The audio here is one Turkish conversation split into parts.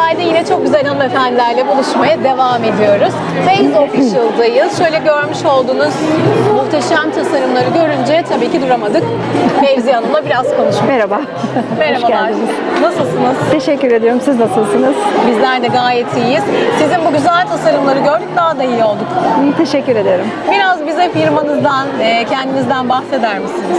Festivalde yine çok güzel hanımefendilerle buluşmaya devam ediyoruz. Phase Official'dayız. Şöyle görmüş olduğunuz muhteşem tasarımları görünce tabii ki duramadık. Fevzi Hanım'la biraz konuşmak. Merhaba. Merhabalar. geldiniz. Nasılsınız? Teşekkür ediyorum. Siz nasılsınız? Bizler de gayet iyiyiz. Sizin bu güzel tasarımları gördük daha da iyi olduk. Teşekkür ederim. Biraz bize firmanızdan, e, kendinizden bahseder misiniz?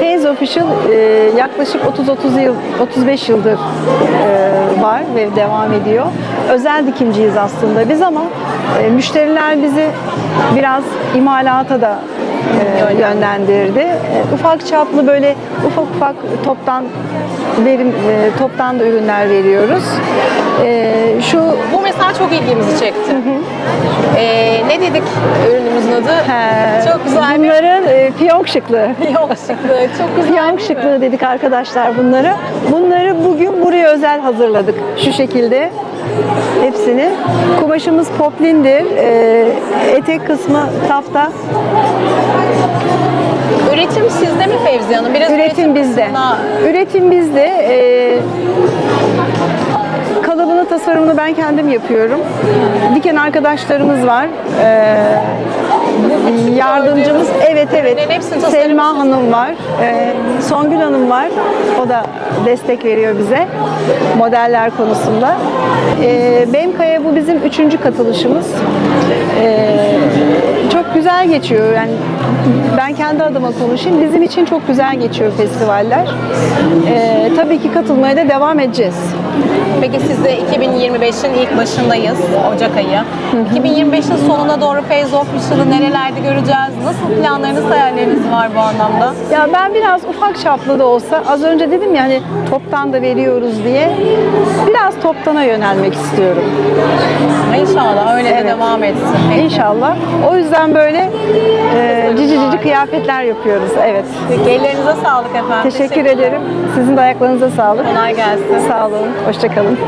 Haze Official e, yaklaşık 30-30 yıl, 35 yıldır e, var ve devam ediyor. Özel dikimciyiz aslında biz ama müşteriler bizi biraz imalata da e, yönlendirdi. E, ufak çaplı böyle ufak ufak toptan verim e, toptan da ürünler veriyoruz. E, şu Bu mesela çok ilgimizi çekti. E, ne dedik ürünümüzün adı? e, çok güzel bir bunların e, fiyonk şıklığı. yok şıklı. Çok güzel Fiyonk şıklığı dedik arkadaşlar bunları. Bunları bugün buraya özel hazırladık. Şu şekilde hepsini. Kumaşımız poplindir. Ee, etek kısmı tafta. Üretim sizde mi Fevzi Hanım? Biraz Üretim bizde. kısmına- Üretim bizde. Ee, tasarımını ben kendim yapıyorum. Diken arkadaşlarımız var. Ee, yardımcımız evet evet. Selma Hanım var. Ee, Songül Hanım var. O da destek veriyor bize modeller konusunda. Ee, Bemkaya bu bizim üçüncü katılışımız. Ee, çok güzel geçiyor. Yani ben kendi adıma konuşayım. Bizim için çok güzel geçiyor festivaller. Ee, tabii ki katılmaya da devam edeceğiz. Peki siz de 2025'in ilk başındayız, Ocak ayı. 2025'in sonuna doğru Phase Official'ı nerelerde göreceğiz? Nasıl planlarınız, hayalleriniz var bu anlamda? Ya ben biraz ufak çaplı da olsa az önce dedim ya hani toptan da veriyoruz diye biraz toptana yönelmek istiyorum. İnşallah öyle de Evet. devam etsin. Peki. İnşallah. O yüzden böyle e, cici cici kıyafetler yapıyoruz. Evet. Peki, ellerinize sağlık efendim. Teşekkür ederim. Sizin de ayaklarınıza sağlık. Kolay gelsin. Sağ olun. Hoşçakalın.